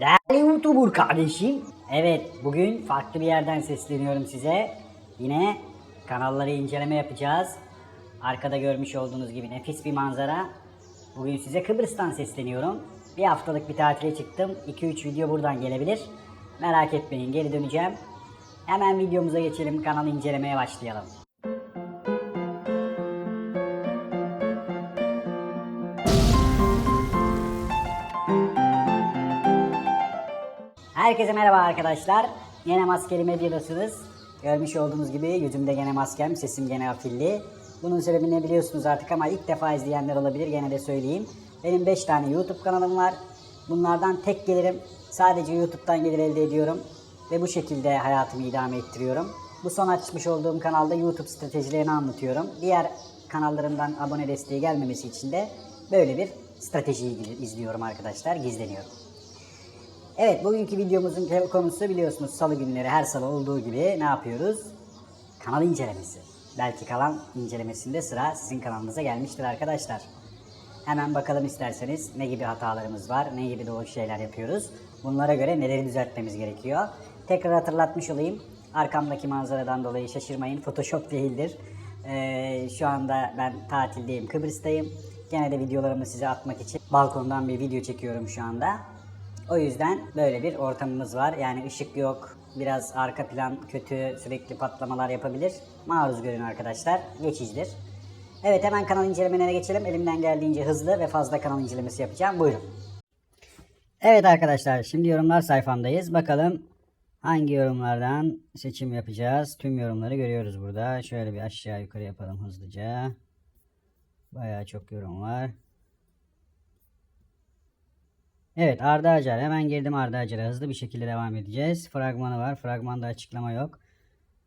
Değerli YouTuber kardeşim. Evet bugün farklı bir yerden sesleniyorum size. Yine kanalları inceleme yapacağız. Arkada görmüş olduğunuz gibi nefis bir manzara. Bugün size Kıbrıs'tan sesleniyorum. Bir haftalık bir tatile çıktım. 2-3 video buradan gelebilir. Merak etmeyin geri döneceğim. Hemen videomuza geçelim. Kanalı incelemeye başlayalım. Herkese merhaba arkadaşlar. Yine Maskeli Medya'dasınız. Görmüş olduğunuz gibi yüzümde gene maskem, sesim gene afilli. Bunun sebebini biliyorsunuz artık ama ilk defa izleyenler olabilir gene de söyleyeyim. Benim 5 tane YouTube kanalım var. Bunlardan tek gelirim sadece YouTube'dan gelir elde ediyorum. Ve bu şekilde hayatımı idame ettiriyorum. Bu son açmış olduğum kanalda YouTube stratejilerini anlatıyorum. Diğer kanallarımdan abone desteği gelmemesi için de böyle bir stratejiyi izliyorum arkadaşlar, gizleniyorum. Evet bugünkü videomuzun konusu biliyorsunuz salı günleri her salı olduğu gibi ne yapıyoruz? Kanal incelemesi. Belki kalan incelemesinde sıra sizin kanalınıza gelmiştir arkadaşlar. Hemen bakalım isterseniz ne gibi hatalarımız var, ne gibi doğru şeyler yapıyoruz. Bunlara göre neleri düzeltmemiz gerekiyor. Tekrar hatırlatmış olayım. Arkamdaki manzaradan dolayı şaşırmayın. Photoshop değildir. Ee, şu anda ben tatildeyim, Kıbrıs'tayım. Gene de videolarımı size atmak için balkondan bir video çekiyorum şu anda. O yüzden böyle bir ortamımız var. Yani ışık yok, biraz arka plan kötü, sürekli patlamalar yapabilir. Maruz görün arkadaşlar, geçicidir. Evet hemen kanal incelemelerine geçelim. Elimden geldiğince hızlı ve fazla kanal incelemesi yapacağım. Buyurun. Evet arkadaşlar şimdi yorumlar sayfamdayız. Bakalım hangi yorumlardan seçim yapacağız. Tüm yorumları görüyoruz burada. Şöyle bir aşağı yukarı yapalım hızlıca. Bayağı çok yorum var. Evet Arda Acar. Hemen girdim Arda Acar'a. Hızlı bir şekilde devam edeceğiz. Fragmanı var. Fragmanda açıklama yok.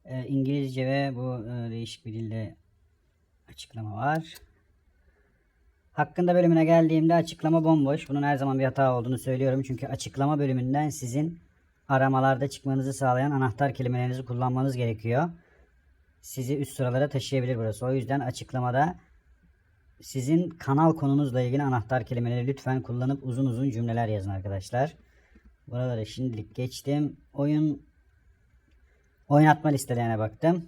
Ee, İngilizce ve bu e, değişik bir dilde açıklama var. Hakkında bölümüne geldiğimde açıklama bomboş. Bunun her zaman bir hata olduğunu söylüyorum. Çünkü açıklama bölümünden sizin aramalarda çıkmanızı sağlayan anahtar kelimelerinizi kullanmanız gerekiyor. Sizi üst sıralara taşıyabilir burası. O yüzden açıklamada sizin kanal konunuzla ilgili anahtar kelimeleri lütfen kullanıp uzun uzun cümleler yazın arkadaşlar. Buraları şimdilik geçtim. Oyun oynatma listelerine baktım.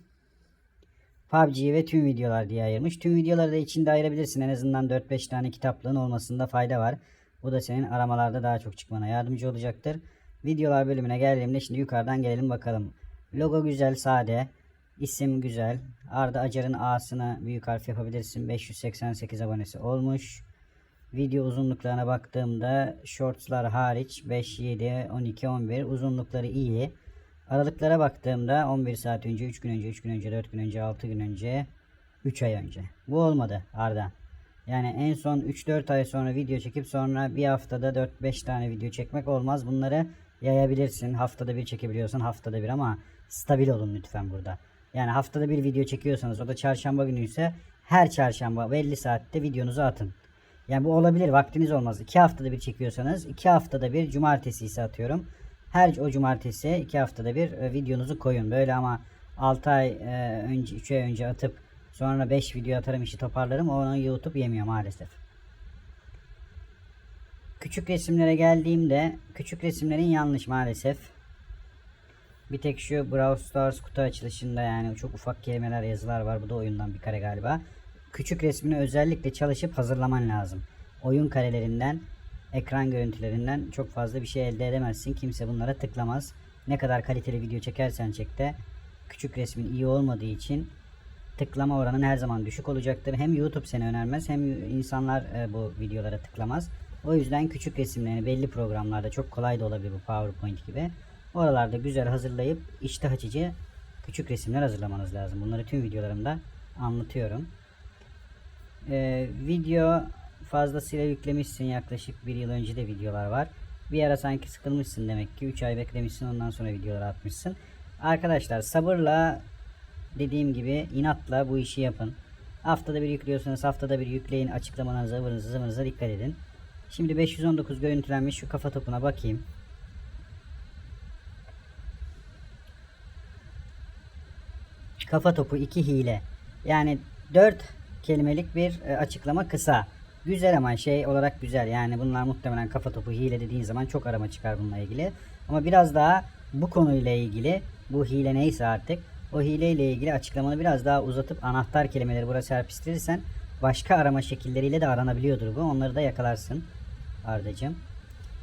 PUBG ve tüm videolar diye ayırmış. Tüm videoları da içinde ayırabilirsin. En azından 4-5 tane kitaplığın olmasında fayda var. Bu da senin aramalarda daha çok çıkmana yardımcı olacaktır. Videolar bölümüne geldiğimde şimdi yukarıdan gelelim bakalım. Logo güzel, sade. İsim güzel. Arda Acar'ın A'sını büyük harf yapabilirsin. 588 abonesi olmuş. Video uzunluklarına baktığımda shortslar hariç 5, 7, 12, 11 uzunlukları iyi. Aralıklara baktığımda 11 saat önce, 3 gün önce, 3 gün önce, 4 gün önce, 6 gün önce, 3 ay önce. Bu olmadı Arda. Yani en son 3-4 ay sonra video çekip sonra bir haftada 4-5 tane video çekmek olmaz. Bunları yayabilirsin. Haftada bir çekebiliyorsan haftada bir ama stabil olun lütfen burada. Yani haftada bir video çekiyorsanız o da çarşamba günü ise her çarşamba belli saatte videonuzu atın. Yani bu olabilir vaktiniz olmaz. 2 haftada bir çekiyorsanız 2 haftada bir cumartesi ise atıyorum. Her o cumartesi 2 haftada bir e, videonuzu koyun. Böyle ama 6 ay e, önce 3 ay önce atıp sonra 5 video atarım işi toparlarım. Onu YouTube yemiyor maalesef. Küçük resimlere geldiğimde küçük resimlerin yanlış maalesef. Bir tek şu Brawl Stars kutu açılışında yani çok ufak kelimeler yazılar var. Bu da oyundan bir kare galiba. Küçük resmini özellikle çalışıp hazırlaman lazım. Oyun karelerinden, ekran görüntülerinden çok fazla bir şey elde edemezsin. Kimse bunlara tıklamaz. Ne kadar kaliteli video çekersen çek de küçük resmin iyi olmadığı için tıklama oranın her zaman düşük olacaktır. Hem YouTube seni önermez hem insanlar e, bu videolara tıklamaz. O yüzden küçük resimlerini belli programlarda çok kolay da olabilir bu PowerPoint gibi. Oralarda güzel hazırlayıp iştah açıcı küçük resimler hazırlamanız lazım. Bunları tüm videolarımda anlatıyorum. Ee, video fazlasıyla yüklemişsin. Yaklaşık bir yıl önce de videolar var. Bir ara sanki sıkılmışsın demek ki. 3 ay beklemişsin ondan sonra videoları atmışsın. Arkadaşlar sabırla dediğim gibi inatla bu işi yapın. Haftada bir yüklüyorsanız haftada bir yükleyin. Açıklamalarınıza, ıvırınıza, zıvırınıza dikkat edin. Şimdi 519 görüntülenmiş şu kafa topuna bakayım. Kafa topu 2 hile. Yani 4 kelimelik bir e, açıklama kısa. Güzel ama şey olarak güzel. Yani bunlar muhtemelen kafa topu hile dediğin zaman çok arama çıkar bununla ilgili. Ama biraz daha bu konuyla ilgili bu hile neyse artık o hile ile ilgili açıklamanı biraz daha uzatıp anahtar kelimeleri buraya serpiştirirsen başka arama şekilleriyle de aranabiliyordur bu. Onları da yakalarsın Ardacığım.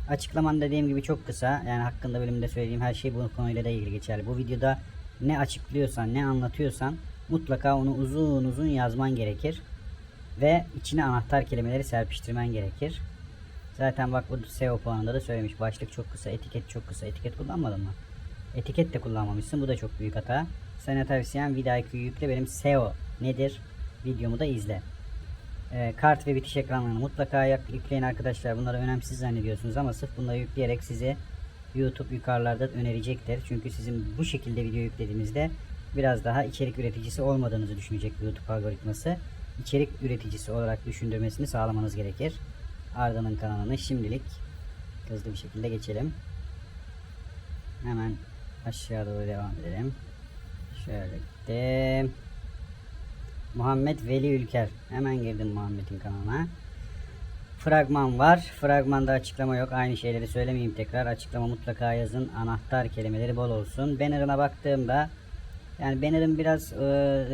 Açıklaman dediğim gibi çok kısa. Yani hakkında bölümde söylediğim her şey bu konuyla da ilgili geçerli. Bu videoda ne açıklıyorsan, ne anlatıyorsan mutlaka onu uzun uzun yazman gerekir. Ve içine anahtar kelimeleri serpiştirmen gerekir. Zaten bak bu SEO puanında da söylemiş. Başlık çok kısa, etiket çok kısa. Etiket kullanmadın mı? Etiket de kullanmamışsın. Bu da çok büyük hata. Sana tavsiyem VidIQ'yu yükle. Benim SEO nedir? Videomu da izle. Ee, kart ve bitiş ekranlarını mutlaka yükleyin arkadaşlar. Bunları önemsiz zannediyorsunuz ama sırf bunları yükleyerek sizi YouTube yukarılarda önerecektir. Çünkü sizin bu şekilde video yüklediğinizde biraz daha içerik üreticisi olmadığınızı düşünecek YouTube algoritması. İçerik üreticisi olarak düşündürmesini sağlamanız gerekir. Arda'nın kanalını şimdilik hızlı bir şekilde geçelim. Hemen aşağı doğru devam edelim. Şöyle gittim. Muhammed Veli Ülker. Hemen girdim Muhammed'in kanalına. Fragman var. Fragmanda açıklama yok. Aynı şeyleri söylemeyeyim tekrar. Açıklama mutlaka yazın. Anahtar kelimeleri bol olsun. Banner'ına baktığımda yani banner'ın biraz e,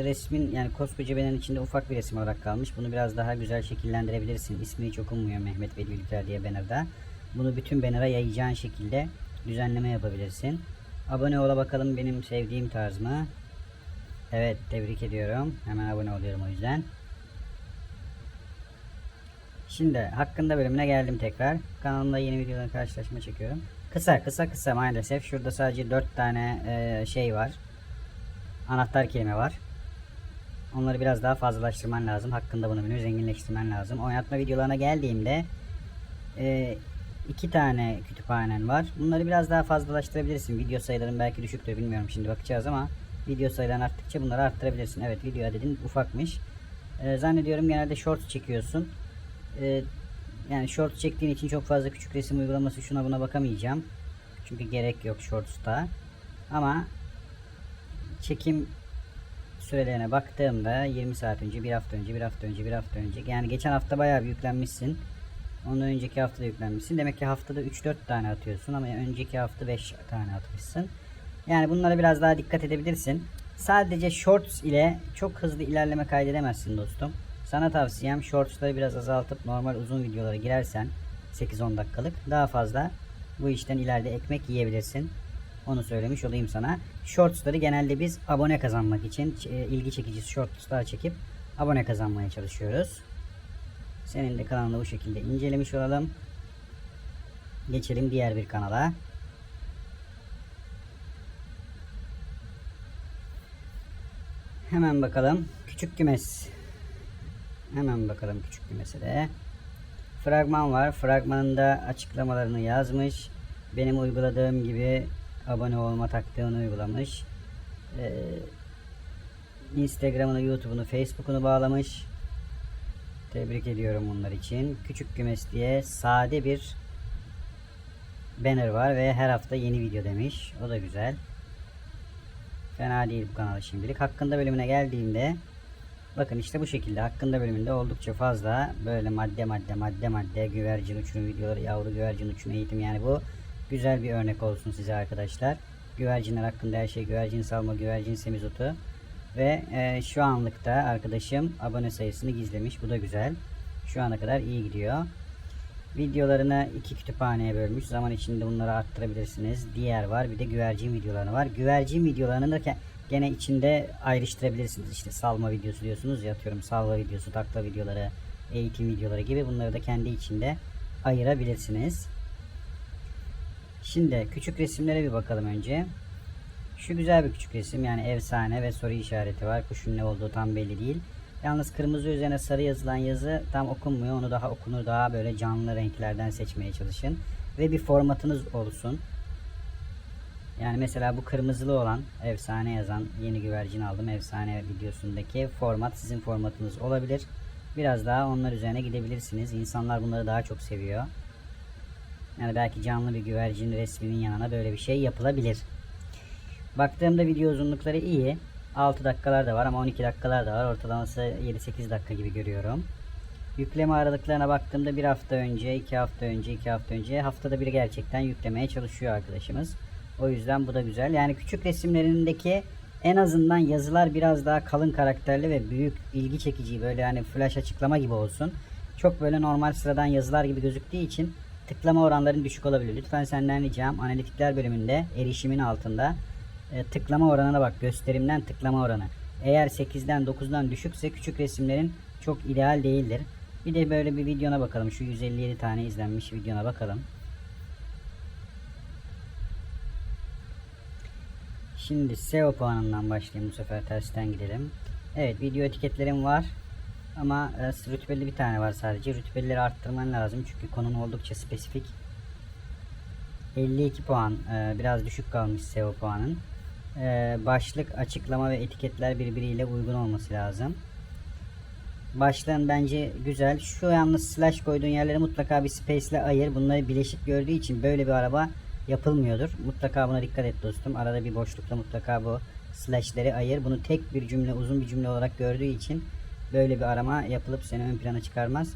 resmin yani koskoca banner'ın içinde ufak bir resim olarak kalmış. Bunu biraz daha güzel şekillendirebilirsin. İsmi hiç okunmuyor Mehmet Veli Ülker diye banner'da. Bunu bütün banner'a yayacağın şekilde düzenleme yapabilirsin. Abone ola bakalım benim sevdiğim tarz mı? Evet tebrik ediyorum. Hemen abone oluyorum o yüzden. Şimdi hakkında bölümüne geldim tekrar. Kanalımda yeni videoların karşılaşma çekiyorum. Kısa kısa kısa maalesef. Şurada sadece 4 tane e, şey var. Anahtar kelime var. Onları biraz daha fazlalaştırman lazım. Hakkında bunu biliyor. Zenginleştirmen lazım. Oynatma videolarına geldiğimde e, iki tane kütüphanen var. Bunları biraz daha fazlalaştırabilirsin. Video sayıların belki düşüktür bilmiyorum şimdi bakacağız ama video sayıların arttıkça bunları arttırabilirsin. Evet video adedin ufakmış. E, zannediyorum genelde short çekiyorsun. E, yani short çektiğin için çok fazla küçük resim uygulaması şuna buna bakamayacağım. Çünkü gerek yok shorts'ta. Ama çekim sürelerine baktığımda 20 saat önce, bir hafta önce, bir hafta önce, bir hafta önce. Yani geçen hafta bayağı bir yüklenmişsin. Ondan önceki hafta da yüklenmişsin. Demek ki haftada 3-4 tane atıyorsun ama önceki hafta 5 tane atmışsın. Yani bunlara biraz daha dikkat edebilirsin. Sadece shorts ile çok hızlı ilerleme kaydedemezsin dostum. Sana tavsiyem shortsları biraz azaltıp normal uzun videolara girersen 8-10 dakikalık daha fazla bu işten ileride ekmek yiyebilirsin. Onu söylemiş olayım sana. Shortsları genelde biz abone kazanmak için e, ilgi çekici shortslar çekip abone kazanmaya çalışıyoruz. Senin de kanalını bu şekilde incelemiş olalım. Geçelim diğer bir kanala. Hemen bakalım. Küçük kümes. Hemen bakalım küçük kümese de. Fragman var. Fragmanında açıklamalarını yazmış. Benim uyguladığım gibi abone olma taktiğini uygulamış. Ee, Instagram'ını, YouTube'unu, Facebook'unu bağlamış. Tebrik ediyorum bunlar için. Küçük kümes diye sade bir banner var ve her hafta yeni video demiş. O da güzel. Fena değil bu kanal şimdilik. Hakkında bölümüne geldiğimde bakın işte bu şekilde hakkında bölümünde oldukça fazla böyle madde madde madde madde güvercin uçurum videoları yavru güvercin uçum eğitim yani bu güzel bir örnek olsun size arkadaşlar. Güvercinler hakkında her şey güvercin salma güvercin semizotu ve e, şu anlıkta arkadaşım abone sayısını gizlemiş. Bu da güzel. Şu ana kadar iyi gidiyor. Videolarını iki kütüphaneye bölmüş. Zaman içinde bunları arttırabilirsiniz. Diğer var. Bir de güvercin videoları var. Güvercin videolarını da gene içinde ayrıştırabilirsiniz. İşte salma videosu diyorsunuz ya atıyorum salva videosu, takla videoları, eğitim videoları gibi bunları da kendi içinde ayırabilirsiniz. Şimdi küçük resimlere bir bakalım önce. Şu güzel bir küçük resim yani efsane ve soru işareti var. Kuşun ne olduğu tam belli değil. Yalnız kırmızı üzerine sarı yazılan yazı tam okunmuyor. Onu daha okunur daha böyle canlı renklerden seçmeye çalışın. Ve bir formatınız olsun. Yani mesela bu kırmızılı olan efsane yazan yeni güvercin aldım. Efsane videosundaki format sizin formatınız olabilir. Biraz daha onlar üzerine gidebilirsiniz. İnsanlar bunları daha çok seviyor. Yani belki canlı bir güvercin resminin yanına böyle bir şey yapılabilir. Baktığımda video uzunlukları iyi. 6 dakikalar da var ama 12 dakikalar da var. Ortalaması 7-8 dakika gibi görüyorum. Yükleme aralıklarına baktığımda bir hafta önce, iki hafta önce, iki hafta önce haftada bir gerçekten yüklemeye çalışıyor arkadaşımız. O yüzden bu da güzel. Yani küçük resimlerindeki en azından yazılar biraz daha kalın karakterli ve büyük ilgi çekici böyle yani flash açıklama gibi olsun. Çok böyle normal sıradan yazılar gibi gözüktüğü için tıklama oranların düşük olabilir. Lütfen senden ricam analitikler bölümünde erişimin altında e, tıklama oranına bak. Gösterimden tıklama oranı. Eğer 8'den 9'dan düşükse küçük resimlerin çok ideal değildir. Bir de böyle bir videona bakalım. Şu 157 tane izlenmiş videona bakalım. Şimdi SEO puanından başlayayım bu sefer tersten gidelim. Evet video etiketlerim var. Ama e, rütbeli bir tane var sadece. Rütbelileri arttırman lazım çünkü konun oldukça spesifik. 52 puan e, biraz düşük kalmış SEO puanın. E, başlık, açıklama ve etiketler birbiriyle uygun olması lazım. Başlığın bence güzel. Şu yalnız slash koyduğun yerleri mutlaka bir space ile ayır. Bunları bileşik gördüğü için böyle bir araba yapılmıyordur. Mutlaka buna dikkat et dostum. Arada bir boşlukta mutlaka bu slashleri ayır. Bunu tek bir cümle, uzun bir cümle olarak gördüğü için böyle bir arama yapılıp seni ön plana çıkarmaz.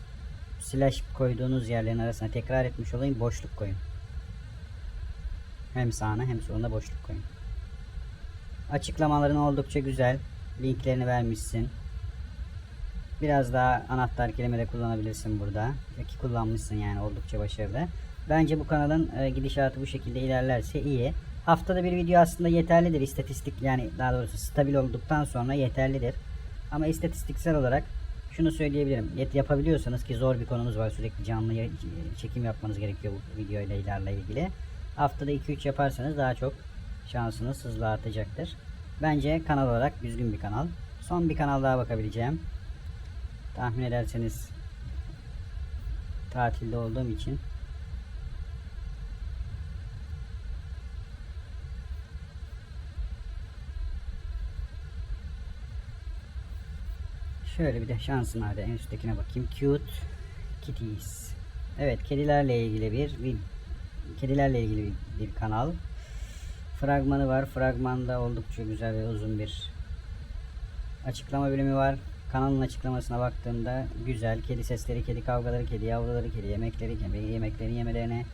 Slash koyduğunuz yerlerin arasına tekrar etmiş olayım. Boşluk koyun. Hem sağına hem soluna boşluk koyun. Açıklamaların oldukça güzel. Linklerini vermişsin. Biraz daha anahtar kelime de kullanabilirsin burada. Ki kullanmışsın yani oldukça başarılı. Bence bu kanalın e, gidişatı bu şekilde ilerlerse iyi. Haftada bir video aslında yeterlidir. İstatistik yani daha doğrusu stabil olduktan sonra yeterlidir. Ama istatistiksel olarak şunu söyleyebilirim. Yet yapabiliyorsanız ki zor bir konumuz var. Sürekli canlı yayın- çekim yapmanız gerekiyor bu video ile ilerle ilgili. Haftada 2-3 yaparsanız daha çok şansınız hızla artacaktır. Bence kanal olarak düzgün bir kanal. Son bir kanal daha bakabileceğim. Tahmin ederseniz tatilde olduğum için Şöyle bir de şansın hadi en üsttekine bakayım. Cute Kitties. Evet kedilerle ilgili bir, bir kedilerle ilgili bir, bir kanal. Fragmanı var. Fragmanda oldukça güzel ve uzun bir açıklama bölümü var. Kanalın açıklamasına baktığımda güzel kedi sesleri, kedi kavgaları, kedi yavruları, kedi yemekleri, kedi yemeklerin yemelerine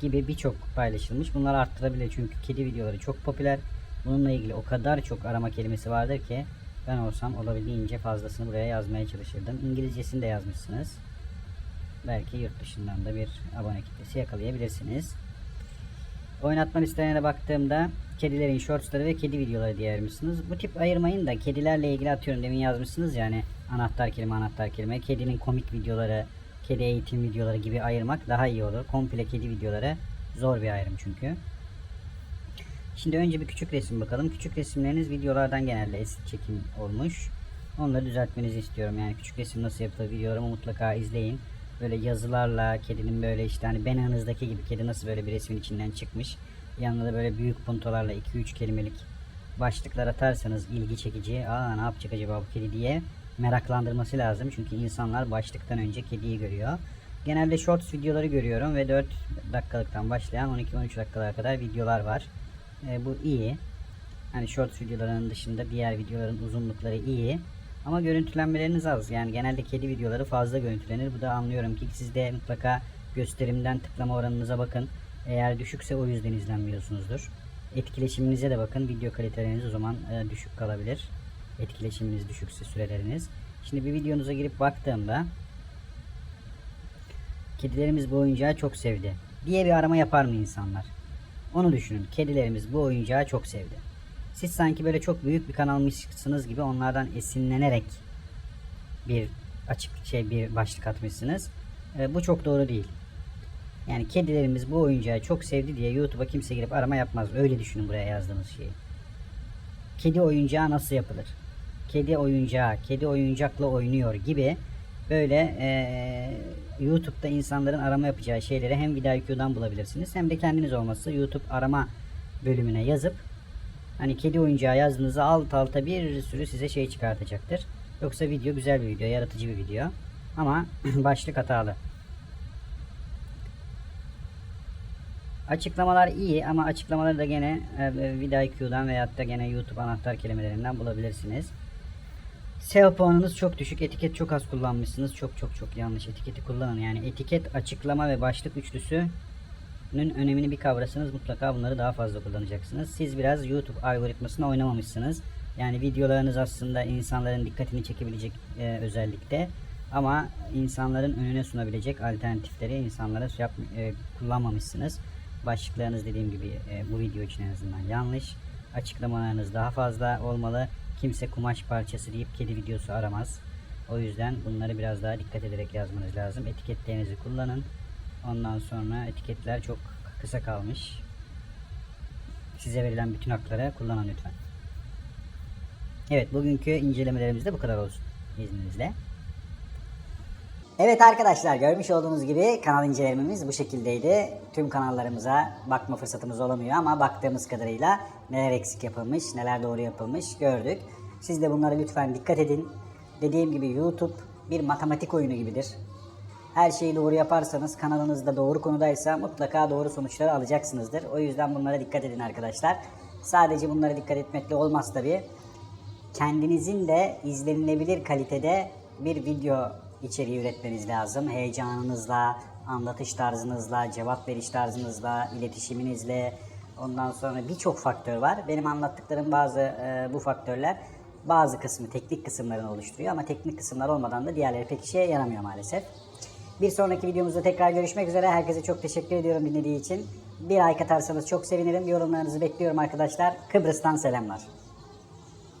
gibi birçok paylaşılmış. Bunları arttırabilir çünkü kedi videoları çok popüler. Bununla ilgili o kadar çok arama kelimesi vardır ki ben olsam olabildiğince fazlasını buraya yazmaya çalışırdım. İngilizcesini de yazmışsınız. Belki yurt dışından da bir abone kitlesi yakalayabilirsiniz. Oynatma listelerine baktığımda kedilerin shortsları ve kedi videoları diye ayırmışsınız. Bu tip ayırmayın da kedilerle ilgili atıyorum demin yazmışsınız yani anahtar kelime anahtar kelime. Kedinin komik videoları, kedi eğitim videoları gibi ayırmak daha iyi olur. Komple kedi videoları zor bir ayrım çünkü. Şimdi önce bir küçük resim bakalım. Küçük resimleriniz videolardan genelde eski çekim olmuş. Onları düzeltmenizi istiyorum. Yani küçük resim nasıl yapılır videolarımı mutlaka izleyin. Böyle yazılarla kedinin böyle işte hani Ben Hınız'daki gibi kedi nasıl böyle bir resmin içinden çıkmış. Yanına da böyle büyük puntolarla 2-3 kelimelik başlıklar atarsanız ilgi çekici. Aa ne yapacak acaba bu kedi diye meraklandırması lazım. Çünkü insanlar başlıktan önce kediyi görüyor. Genelde shorts videoları görüyorum ve 4 dakikalıktan başlayan 12-13 dakikalara kadar videolar var. E, bu iyi. Hani short videolarının dışında diğer videoların uzunlukları iyi. Ama görüntülenmeleriniz az. Yani genelde kedi videoları fazla görüntülenir. Bu da anlıyorum ki siz de mutlaka gösterimden tıklama oranınıza bakın. Eğer düşükse o yüzden izlenmiyorsunuzdur. Etkileşiminize de bakın. Video kaliteleriniz o zaman e, düşük kalabilir. Etkileşiminiz düşükse süreleriniz. Şimdi bir videonuza girip baktığımda kedilerimiz bu oyuncağı çok sevdi diye bir arama yapar mı insanlar? Onu düşünün. Kedilerimiz bu oyuncağı çok sevdi. Siz sanki böyle çok büyük bir kanalmışsınız gibi onlardan esinlenerek bir açık şey bir başlık atmışsınız. E, bu çok doğru değil. Yani kedilerimiz bu oyuncağı çok sevdi diye YouTube'a kimse girip arama yapmaz. Öyle düşünün buraya yazdığınız şeyi. Kedi oyuncağı nasıl yapılır? Kedi oyuncağı, kedi oyuncakla oynuyor gibi böyle eee, YouTube'da insanların arama yapacağı şeyleri hem vidIQ'dan bulabilirsiniz hem de kendiniz olmazsa YouTube arama bölümüne yazıp hani kedi oyuncağı yazdığınızda alt alta bir sürü size şey çıkartacaktır. Yoksa video güzel bir video, yaratıcı bir video. Ama başlık hatalı. Açıklamalar iyi ama açıklamaları da gene e, vidIQ'dan veyahut da gene YouTube anahtar kelimelerinden bulabilirsiniz. SEO puanınız çok düşük. Etiket çok az kullanmışsınız. Çok çok çok yanlış etiketi kullanın. Yani etiket, açıklama ve başlık üçlüsünün önemini bir kavrasanız mutlaka bunları daha fazla kullanacaksınız. Siz biraz YouTube algoritmasına oynamamışsınız. Yani videolarınız aslında insanların dikkatini çekebilecek e, özellikte. Ama insanların önüne sunabilecek alternatifleri insanlara yap, e, kullanmamışsınız. Başlıklarınız dediğim gibi e, bu video için en azından yanlış. Açıklamalarınız daha fazla olmalı. Kimse kumaş parçası deyip kedi videosu aramaz. O yüzden bunları biraz daha dikkat ederek yazmanız lazım. Etiketlerinizi kullanın. Ondan sonra etiketler çok kısa kalmış. Size verilen bütün hakları kullanın lütfen. Evet bugünkü incelemelerimiz de bu kadar olsun izninizle. Evet arkadaşlar görmüş olduğunuz gibi kanal incelememiz bu şekildeydi. Tüm kanallarımıza bakma fırsatımız olamıyor ama baktığımız kadarıyla neler eksik yapılmış, neler doğru yapılmış gördük. Siz de bunlara lütfen dikkat edin. Dediğim gibi YouTube bir matematik oyunu gibidir. Her şeyi doğru yaparsanız kanalınızda doğru konudaysa mutlaka doğru sonuçları alacaksınızdır. O yüzden bunlara dikkat edin arkadaşlar. Sadece bunlara dikkat etmekle olmaz tabi. Kendinizin de izlenilebilir kalitede bir video içeriği üretmeniz lazım. Heyecanınızla, anlatış tarzınızla, cevap veriş tarzınızla, iletişiminizle, ondan sonra birçok faktör var. Benim anlattıklarım bazı e, bu faktörler bazı kısmı teknik kısımlarını oluşturuyor ama teknik kısımlar olmadan da diğerleri pek işe yaramıyor maalesef. Bir sonraki videomuzda tekrar görüşmek üzere. Herkese çok teşekkür ediyorum dinlediği için. Bir like atarsanız çok sevinirim. Yorumlarınızı bekliyorum arkadaşlar. Kıbrıs'tan selamlar.